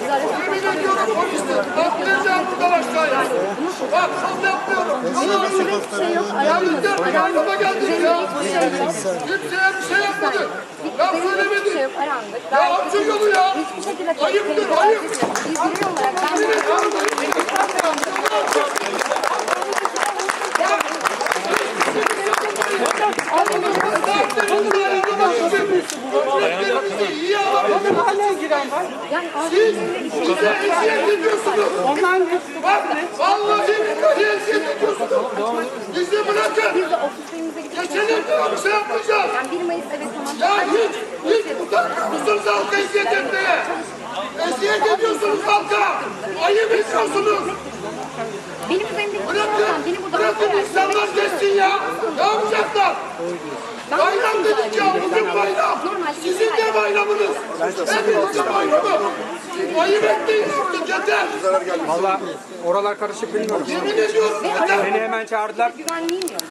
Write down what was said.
Yemin ediyorum polisler. Atlayacağım buradan aşağıya. Bak şov yapmıyorum. Hiçbir şey yok. Ya de Arandık. yardıma geldik ya. Kimseye bir şey yapmadık. Şey söylemedik. Ya açın yolu ya. Hiçbir şekilde Ayıptır, tehlikeli ayıp. bir Biz birey olarak ben Yemin ediyorum ayıp. Yani Siz bize eziyet ediyorsunuz. Ondan geçti. Bak vallahi billahi eziyet ediyorsunuz. Bizi bırakın. Geçelim diyor bir şey yapmayacağız. yani 1 Mayıs evet tamam. Ya hiç, hiç utanmıyor musunuz halka eziyet etmeye? Eziyet ediyorsunuz halka. Ayıp ediyorsunuz. Benim üzerimdeki Bırakın, şey beni burada bırakın insanlar geçsin ya. Ne yapacaklar? Bayram dedik Ayıp artık yeter. Valla oralar karışık bilmiyorum. Yemin ediyorum yeter. Beni hemen çağırdılar.